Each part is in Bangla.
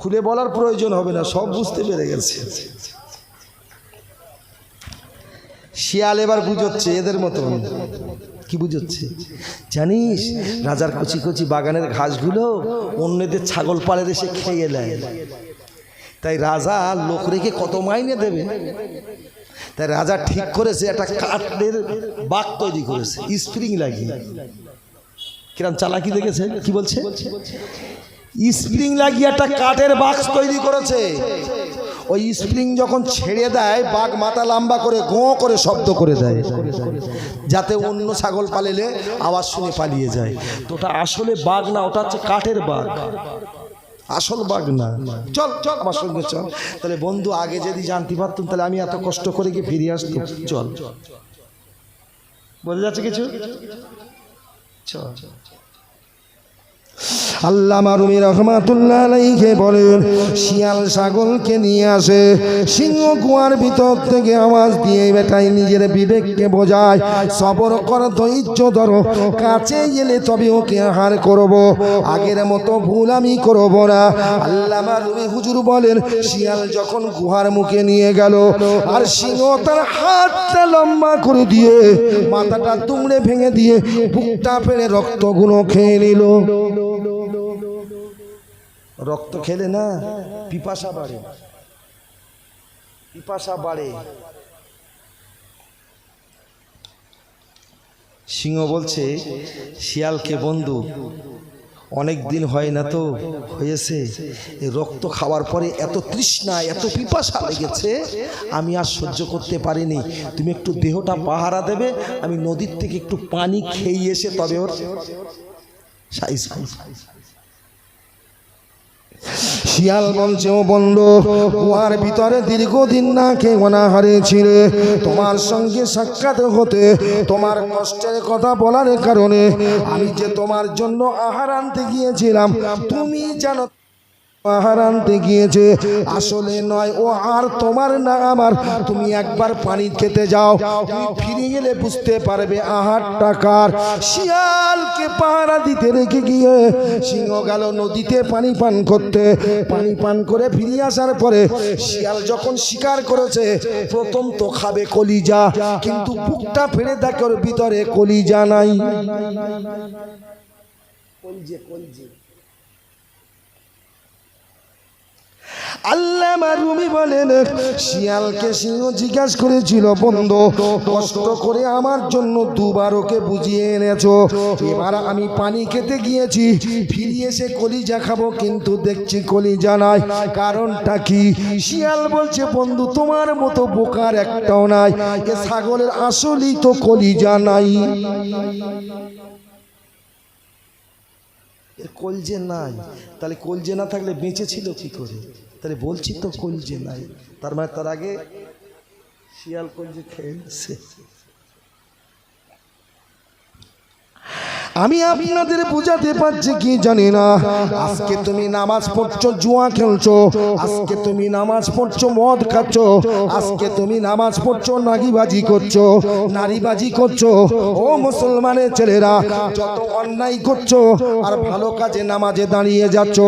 খুলে বলার প্রয়োজন হবে না, সব বুঝতে পেরে গেছে। শিয়াল এবার বুঝোচ্ছে, এদের মতো কি বুঝোচ্ছে? জানিস, রাজার কচি কচি বাগানের ঘাসগুলো অন্যদের ছাগল পাড়ের এসে খেয়ে নেয়। তাই রাজা লোক রেখে কত মাইনে দেবে? তাই রাজা ঠিক করেছে, একটা কাঠের বাঘ তৈরি করেছে, স্প্রিং লাগিয়ে। কিরম চালাকি দেখেছে? কি বলছে? স্প্রিং লাগিয়ে একটা কাঠের বাক্স তৈরি করেছে। ওই স্প্রিং যখন ছেড়ে দেয়, বাঘ মাথা লম্বা করে গো করে শব্দ করে দেয়, যাতে অন্য ছাগল পালিলে আওয়াজ শুনে পালিয়ে যায়। তো ওটা আসলে বাঘ না, ওটা হচ্ছে কাঠের বাঘ। আসল বাঘ না। চল চল, আমার সঙ্গে চল। তাহলে বন্ধু, আগে যদি জানতে পারতাম, তাহলে আমি এত কষ্ট করে গিয়ে ফিরে আসতাম চল। বোঝা যাচ্ছে কিছু? চল। আল্লাহ মারুমি রহমাতুল্লাহ আলাইকে বলেন, শিয়াল ছাগলকে নিয়ে আসে, সিংহ কুয়ার ভিতর থেকে আওয়াজ দিয়ে বেটাই নিজের বিবেককে বোঝায়, সবর কর, ধৈর্য ধরো, কাছে গেলে তবে ওকে আহার করব, আগের মতো ভুল আমি করব না। আল্লাহ মারুমি হুজুর বলেন, শিয়াল যখন গুহার মুখে নিয়ে গেল, আর সিংহ তার হাতটা লম্বা করে দিয়ে মাথাটা তুমড়ে ভেঙে দিয়ে বুকটা ফেলে রক্তগুলো খেয়ে নিল। রক্ত খেলে না? পিপাসা বাড়ে। পিপাসা বাড়ে। সিংহ বলছে, শিয়ালকে বন্ধু, অনেক দিন হয় না তো, হয়েছে। রক্ত খাওয়ার পরে এত তৃষ্ণা, এত পিপাসা লেগেছে, আমি আর সহ্য করতে পারিনি। তুমি একটু দেহটা পাহারা দেবে, আমি নদীর থেকে একটু পানি খেয়ে এসে তবে ওর সাইজ শিয়াল বলছেও বন্ধ। কুয়ার ভিতরে দীর্ঘদিন না খেয়ে অনাহারে ছিলে। তোমার সঙ্গে সাক্ষাৎ হতে, তোমার কষ্টের কথা বলার কারণে আমি যে তোমার জন্য আহার আনতে গিয়েছিলাম, তুমি জানো আহার আনতে গিয়েছে। আসলে নয়, ও আর তোমার না আমার। তুমি একবার পানি খেতে যাও ফিরে গেলে বুঝতে পারবে আহার টাকার শিয়ালকে পাহারা দিতে রেখে গিয়ে সিংহ গেল নদীতে পানি পান করতে। পানি পান করে ফিরে আসার পরে শিয়াল যখন শিকার করেছে, প্রথম তো খাবে কলিজা, কিন্তু বুকটা ফেলে দেখে ওর ভিতরে কলিজা নাই। কলজে কলজে। আল্লাহ রুমি বলেন, শিয়ালকে সিংহ জিজ্ঞাসা করেছিল, বন্ধ, কষ্ট করে আমার জন্য দুবার ওকে বুঝিয়ে এনেছো। এবার আমি পানি খেতে গিয়েছি ফিরে এসে কলিজা খাব, কিন্তু দেখছি কলিজা নাই। কারণটা কি? শিয়াল বলছে, বন্ধু, তোমার মতো বোকার একটাও নাই। এ ছাগলের আসলই তো কলিজা নাই। এর কলজে নাই। তাহলে কলজে না থাকলে বেঁচে ছিল কি করে? তাহলে বলছি তো কলজে নাই। তার মানে তার আগে শিয়াল কলজে খেয়েছে আমি আপনাদের বুঝাতে পারছি কি জানি না। আজকে তুমি নামাজ পড়ছো, জুয়া খেলছো। আজকে তুমি নামাজ পড়ছো, মদ খাচ্ছ। আজকে তুমি নামাজ পড়ছো, নাগিবাজি করছ, নারীবাজি করছ। ও মুসলমানের ছেলেরা, যত অন্যায় করছ আর ভালো কাজে নামাজে দাঁড়িয়ে যাচ্ছ,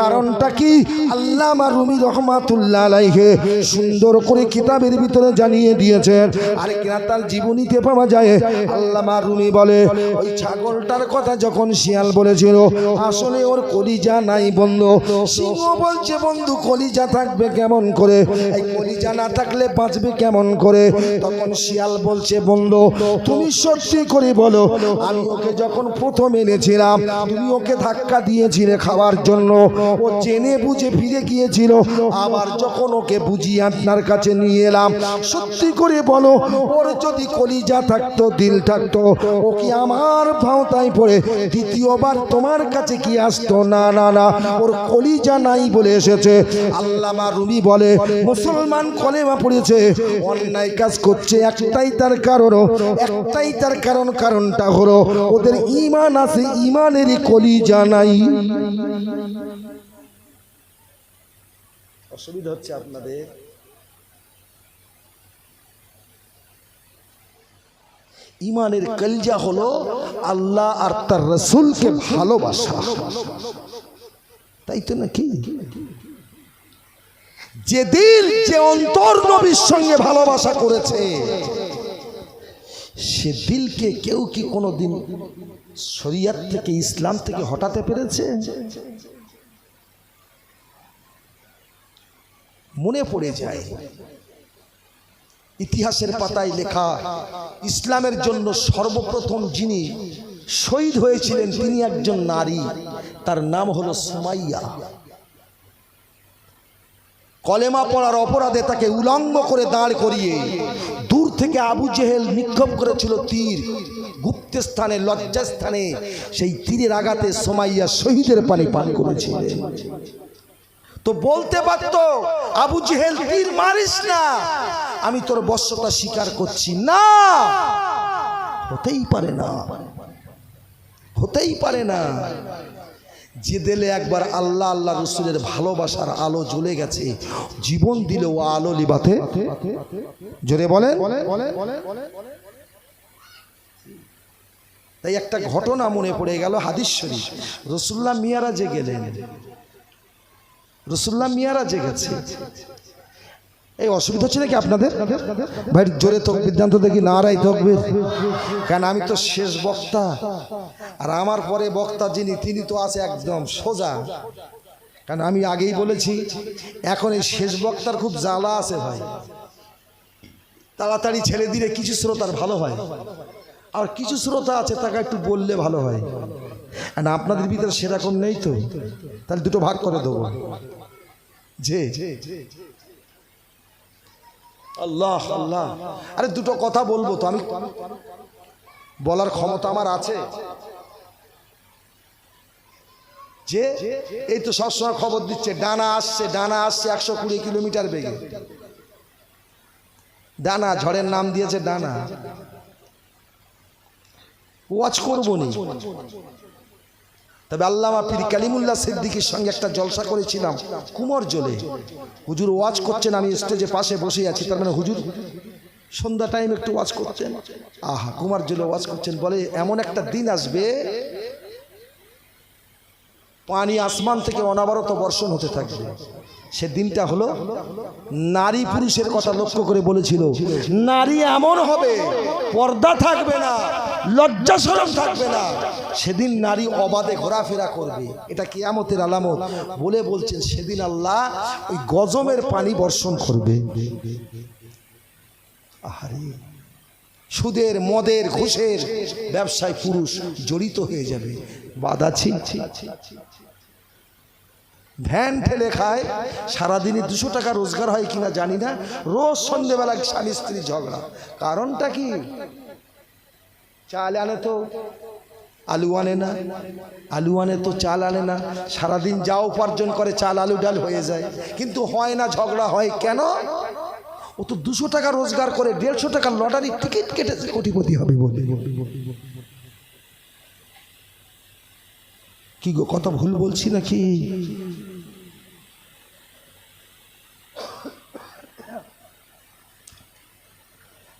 কারণটা কি? আল্লাহ রুমি রহমাতুল্লাহ আলাইহে সুন্দর করে কিতাবের ভিতরে জানিয়ে দিয়েছেন। আর কিনা তার জীবনীতে পাওয়া যায়, আল্লামা রুমি বলে, ওই ছাগলটার কথা যখন শিয়াল বলেছিল, আসলে ওর কলিজা নাই বন্ধু। সিংহ বলছে, বন্ধু, কলিজা থাকবে কেমন করে? এই কলিজা না থাকলে বাঁচবে কেমন করে? তখন শিয়াল বলছে, বন্ধু, তুমি সত্যি করে বলো, আমি ওকে যখন প্রথম এনেছিলাম, তুমি ওকে ধাক্কা দিয়েছিলে খাওয়ার জন্য। ও জেনে বুঝে ফিরে গিয়েছিল। আবার যখন ওকে বুঝিয়ে আপনার কাছে নিয়ে এলাম, সত্যি করে বলো, ওর যদি কলিজা থাকতো, দিল থাকতো, ও কি আমার ভাওতায় পড়ে, দ্বিতীয়বার তোমার কাছে কি আসতো? না না না, ওর কলিজা নাই বলে এসেছে। আল্লামা রুমি বলে, মুসলমান কলেমা পড়েছে, অন্যায় কাজ করছে, একটাই তার কারণ, একটাই তার কারণ, কারণটা হলো, ওদের ইমান আছে ইমানেরই কলিজা নাই। অসুবিধা হচ্ছে আপনাদের। ইমানের কলজা হলো আল্লাহ আর তার রসুলকে ভালোবাসা। তাই তো নাকি? যে দিল যে অন্তর নবীর সঙ্গে ভালোবাসা করেছে, সে দিলকে কেউ কি কোনো দিন শরিয়াত থেকে ইসলাম থেকে হটাতে পেরেছে? মনে পড়ে যায় ইতিহাসের পাতায় লেখা ইসলামের জন্য সর্বপ্রথম যিনি শহীদ হয়েছিলেন তিনি একজন নারী। তার নাম হলো সুমাইয়া। কলেমা পড়ার অপরাধে তাকে উলঙ্গ করে দাঁড় করিয়ে দূর থেকে আবু জেহেল নিক্ষেপ করেছিল তীর। গুপ্ত স্থানে লজ্জাস্থানে সেই তীরের আঘাতে সোমাইয়া শহীদের পানি পান করেছিলেন তো বলতে পারত আবু জেহেল তীর মারিস না। আমি তোর বর্ষতা স্বীকার করছি। না! হতেই পারে না। হতেই পারে না। যে দিলে একবার আল্লাহ আল্লাহ রসুলের ভালোবাসার আলো জ্বলে গেছে, জীবন দিল ও আলো লিবাতে জোরে বলেন। তাই একটা ঘটনা মনে পড়ে গেল হাদিস শরীফ। রসুল্লাহ মিয়ারা যে গেলেন। রসুল্লাহ মিয়ারা যে গেছে। এই অসুবিধা হচ্ছে নাকি আপনাদের? ভাই, জোরে তকবির, জানতো দেখি নারাই তকবির। কেন আমি তো শেষ বক্তা। আর আমার পরে বক্তা যিনি, তিনি তো আছে একদম সোজা। কারণ আমি আগেই বলেছি, এখন এই শেষ বক্তার খুব জ্বালা আছে ভাই। তাড়াতাড়ি ছেড়ে দিলে কিছু শ্রোতার ভালো হয়। আর কিছু শ্রোতা আছে, তাকে একটু বললে ভালো হয়। আর আপনাদের ভিতরে সেরকম নেই তো? তাহলে দুটো ভাগ করে দেবো। যে। আল্লাহ আল্লাহ। আরে দুটো কথা বলব তো, আমি বলার ক্ষমতা আমার আছে। যে, এই তো সবসময় খবর দিচ্ছে, ডানা আসছে ডানা আসছে একশো কুড়ি কিলোমিটার বেগে। ডানা, ঝড়ের নাম দিয়েছে ডানা। ওয়াচ করব নি? তবে আল্লামা পীর কালিমুল্লাহ সিদ্দিকির সঙ্গে একটা জলসা করেছিলাম, কুমোর জলে। হুজুর ওয়াজ করছেন, আমি স্টেজে পাশে বসে আছি, তার মানে হুজুর সন্ধ্যা টাইম একটু ওয়াজ করছেন। আহা, কুমার জলে ওয়াজ করছেন, বলে এমন একটা দিন আসবে পানি আসমান থেকে অনাবরত বর্ষণ হতে থাকবে। সে দিনটা হলো নারী পুরুষের কথা লক্ষ্য করে বলেছিল। নারী এমন হবে, পর্দা থাকবে না লজ্জা সরম থাকবে না। সেদিন নারী অবাধে ঘোরাফেরা করবে। এটা কেয়ামতের আলামত। বলে বলছেন, সেদিন আল্লাহ ওই গজমের পানি বর্ষণ করবে। সুদের, মদের, ঘুষের ব্যবসায় পুরুষ জড়িত হয়ে যাবে। বাধা ছিল ভ্যান ঠেলে খায়, সারাদিনে দুশো টাকা রোজগার হয় কিনা জানি না। রোজ সন্ধেবেলা স্বামী স্ত্রী ঝগড়া। কারণটা কি? চাল আনে তো, আলু আনে না। আলু আনে তো চাল আনে না। সারাদিন যা উপার্জন করে চাল আলু ডাল হয়ে যায়। কিন্তু হয় না ঝগড়া, হয় কেন? ও তো দুশো টাকা রোজগার করে, দেড়শো টাকা লটারি টিকিট কেটেছে কোটিপতি হবে বলে। কি গো কত ভুল বলছি নাকি?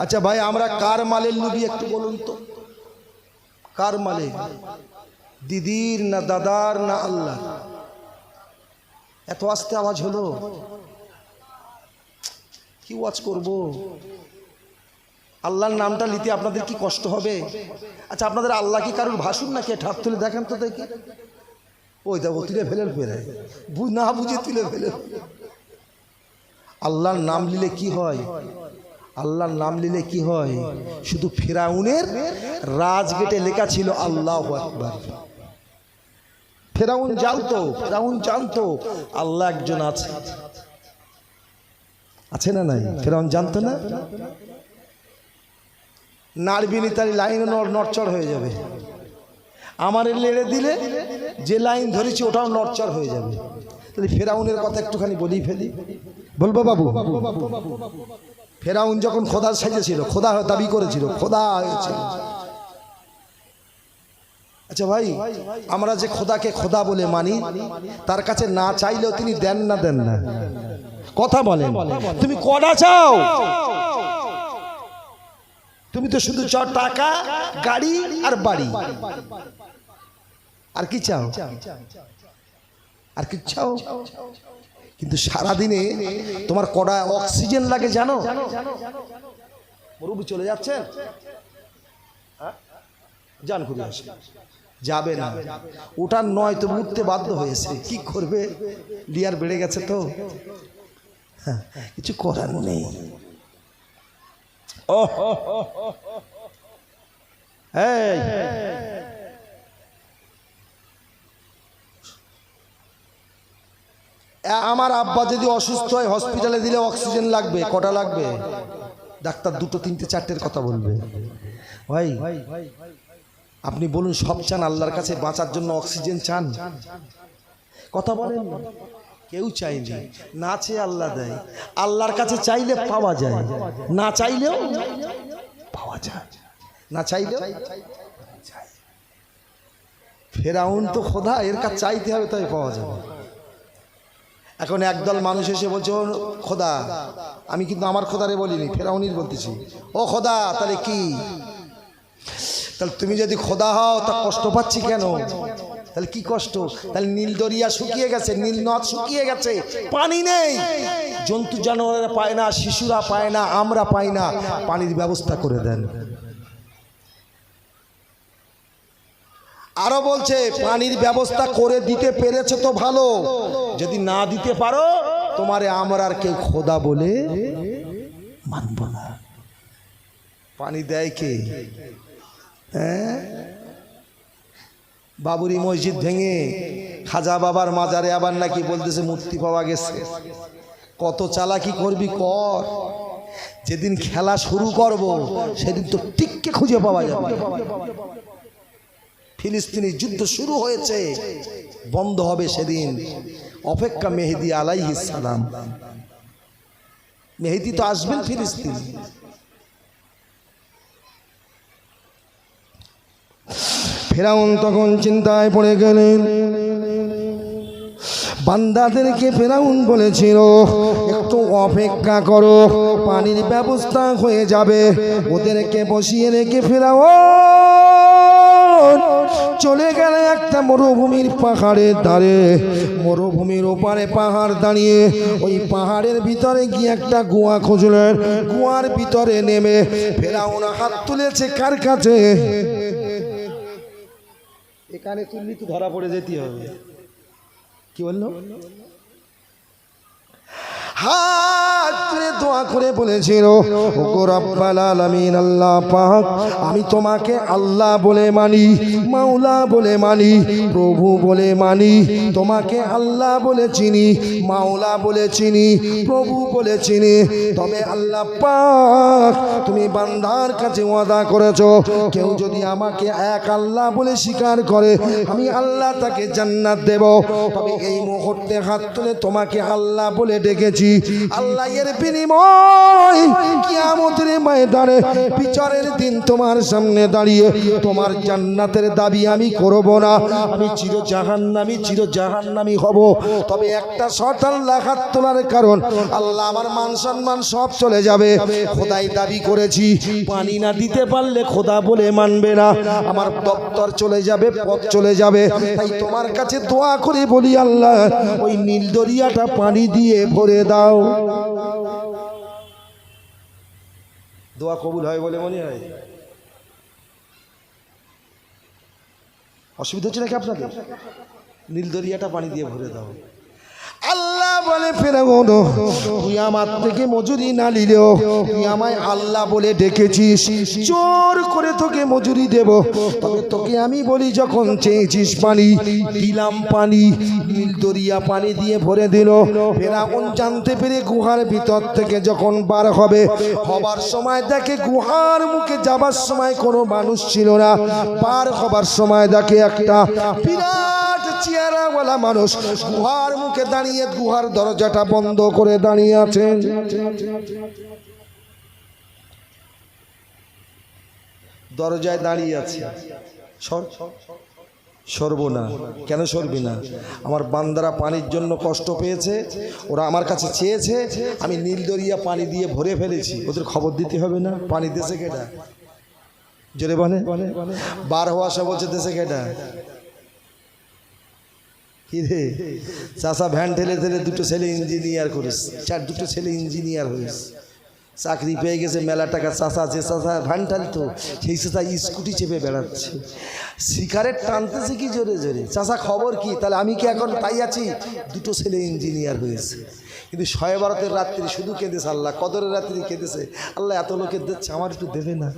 আচ্ছা ভাই, আমরা কার মালের লুবি একটু বলুন তো? কার মালে? দিদির না দাদার না আল্লাহ? এত আস্তে আওয়াজ হলো। কি ওয়াজ করব? আল্লাহর নামটা নিতে আপনাদের কি কষ্ট হবে? আচ্ছা আপনাদের আল্লাহ কি কারোর ভাসুন নাকি? ঠাপ তুলে দেখেন তো দেখি। ওই দেখো তুলে ফেলে ফেলে না বুঝে তুলে ফেলে আল্লাহর নাম নিলে কি হয়? আল্লাহর নাম নিলে কি হয়? শুধু ফেরাউনের রাজগেটে লেখা ছিল আল্লাহ আকবার। ফেরাউন জানতো ফেরাউন জানতো, আল্লাহ একজন আছে। আছে না নাই? ফেরাউন জানতো না? নারবিনি তার লাইন নড়চড় হয়ে যাবে। আমার লেড়ে দিলে, যে লাইন ধরেছি ওটাও নড়চড় হয়ে যাবে। তাহলে ফেরাউনের কথা একটুখানি বলি ফেলি। বলব বাবু, ফেরাউন যখন খোদা সাজেছিল, খোদা দাবি করেছিল, খোদা হয়েছিল আচ্ছা ভাই, আমরা যে খোদাকে খোদা বলে মানি, তার কাছে না চাইলেও তিনি দেন না দেন না। কথা বলেন, তুমি কটা চাও? তুমি তো শুধু চাও টাকা, গাড়ি আর বাড়ি। আর কি চাও? আর কিচ্ছাও কিন্তু সারাদিনে তোমার কড়া অক্সিজেন লাগে জানো? মরুবি চলে যাচ্ছে? হ্যাঁ? যান আসে। যাবে না। ওটার নয় তো উঠতে বাধ্য হয়েছে। কি করবে? লিয়ার বেড়ে গেছে তো। হ্যাঁ, কিছু করার নেই। এই! আমার আব্বা যদি অসুস্থ হয় হসপিটালে দিলে অক্সিজেন লাগবে, কটা লাগবে? ডাক্তার দুটো, তিনটে, চারটের কথা বলবে। ভাই, আপনি বলুন, সব চান আল্লাহর কাছে বাঁচার জন্য অক্সিজেন চান? কথা বলেন। কেউ চাইনি না চেয়ে আল্লাহ দেয়। আল্লাহর কাছে চাইলে পাওয়া যায়, না চাইলেও পাওয়া যায়। না চাইলেও ফেরাউন তো খোদা, এর কাছে চাইতে হবে, তাই পাওয়া যাবে। এখন একদল মানুষ এসে বলছে, "ও খোদা, আমি কিন্তু আমার খোদারে বলিনি, ফেরাউনির বলতেছি। ও খোদা, তাহলে কি? তাহলে তুমি যদি খোদা হও, তা কষ্ট পাচ্ছি কেন? তাহলে কি কষ্ট? তাহলে নীল দরিয়া শুকিয়ে গেছে, নীল নদ শুকিয়ে গেছে, পানি নেই। জন্তু জানোয়ারেরা পায় না, শিশুরা পায় না, আমরা পাই না। পানির ব্যবস্থা করে দেন। আরও বলছে, পানির ব্যবস্থা করে দিতে পেরেছে তো ভালো। যদি না দিতে পারো, তোমারে আমরা আর কেউ খোদা বলে মানব না। পানি দেয় কে? হ্যাঁ? বাবুরি মসজিদ ভেঙে খাজা বাবার মাজারে আবার নাকি বলতেছে মূর্তি পাওয়া গেছে। কত চালাকি করবি কর। যেদিন খেলা শুরু করব, সেদিন তো টিককে খুঁজে পাওয়া যাবে। ফিলিস্তিনি যুদ্ধ শুরু হয়েছে। বন্ধ হবে সেদিন। অপেক্ষা মেহেদি আলাইহিস সালাম। মেহেদি তো আসবেন ফিলিস্তিন। ফেরাউন তখন চিন্তায় পড়ে গেলেন। বান্দাদেরকে ফেরাউন বলেছিল, একটু অপেক্ষা করো, পানির ব্যবস্থা হয়ে যাবে। ওদেরকে বসিয়ে রেখে ফেরাউন চলে গেলে একটা মরুভূমির পাহাড়ের ধারে, মরুভূমির ওপারে পাহাড় দাঁড়িয়ে ওই পাহাড়ের ভিতরে গিয়ে একটা গুয়া খুঁজলেন। গুয়ার ভিতরে নেমে ফেরাউন হাত তুলেছে কার কাছে? এখানে তুললি তো ধরা পড়ে যেতে হবে। কি বলল? আমি তোমাকে আল্লাহ বলে মানি, মাওলা বলে মানি, প্রভু বলে মানি, তোমাকে আল্লাহ বলে চিনি, মাওলা বলে চিনি, প্রভু বলে চিনি। তবে আল্লাহ পাক, তুমি বান্দার কাছে ওয়াদা করেছ, কেউ যদি আমাকে এক আল্লাহ বলে স্বীকার করে, আমি আল্লাহ তাকে জান্নাত দেব। তবে এই মুহূর্তে হাত তুলে তোমাকে আল্লাহ বলে ডেকেছি বিনিময় কিয়ামতের ময়দানে বিচারের দিন তোমার সামনে দাঁড়িয়ে, তোমার জান্নাতের দাবি আমি করব না। আমি চির চির হব। তবে একটা শর্ত আল্লাহ হাত তোলার কারণ, আল্লাহ আমার মান সম্মান সব চলে যাবে। খোদাই দাবি করেছি, পানি না দিতে পারলে খোদা বলে মানবে না। আমার দপ্তর চলে যাবে, পথ চলে যাবে। তাই তোমার কাছে দোয়া করে বলি আল্লাহ, ওই নীল দরিয়াটা পানি দিয়ে ভরে দাও। দোয়া কবুল হয় বলে মনে হয়? অসুবিধা হচ্ছে নাকি আপনাকে? নীল দরিয়াটা পানি দিয়ে ভরে দাও। আল্লাহ বলে, ফেরাউন, তুই আমার থেকে মজুরি না নিলেও তুই আমায় আল্লাহ বলে ডেকেছিস। জোর করে তোকে মজুরি দেব। তবে তোকে আমি বলি, যখন চেয়েছিস পানি, দিলাম পানি, নীল দরিয়া পানি দিয়ে ভরে দিল। ফেরাউন জানতে পেরে গুহার ভিতর থেকে যখন বার হবে, হবার সময় দেখে গুহার মুখে যাবার সময় কোনো মানুষ ছিল না। পার হবার সময় দেখে একটা বিরাট চেহারাওয়ালা মানুষ গুহার মুখে দাঁড়িয়ে গুহার দরজাটা বন্ধ করে দাঁড়িয়ে আছেন। দরজায় দাঁড়িয়ে আছে। সর, সরবো না। কেন সরবি না? আমার বান্দারা পানির জন্য কষ্ট পেয়েছে, ওরা আমার কাছে চেয়েছে, আমি নীল দরিয়া পানি দিয়ে ভরে ফেলেছি। ওদের খবর দিতে হবে না? পানি দেশে কেটা জোরে বলে বার হওয়া সে বলছে দেশে কেটা কি রে? চাষা ভ্যান ঠেলে ঠেলে দুটো ছেলে ইঞ্জিনিয়ার করেছে। চার, দুটো ছেলে ইঞ্জিনিয়ার হয়েছে। চাকরি পেয়ে গেছে মেলা টাকা চাষা যে চাষা ভ্যান ঠালতো, সেই চাষা স্কুটি চেপে বেড়াচ্ছে। সিগারেট টানতেছে কি জোরে জোরে? চাষা খবর কি? তাহলে আমি কি এখন তাই আছি? দুটো ছেলে ইঞ্জিনিয়ার হয়েছে। কিন্তু শয়ে ভারতের রাত্রি শুধু কেঁদেছে আল্লাহ, কদরের রাত্রি কেঁদেছে। আল্লাহ এত লোকের দিচ্ছে, আমার একটু দেবে না।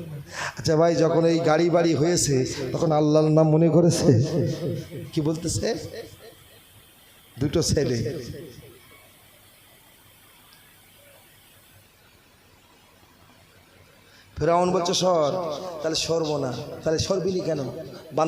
আচ্ছা ভাই, যখন এই গাড়ি বাড়ি হয়েছে, তখন আল্লাহর নাম মনে করেছে? কি বলতেছে? দুটো ছেলে। ফেরাউন বলছে সর। তাহলে সরবো না। তাহলে সরবিনি কেন?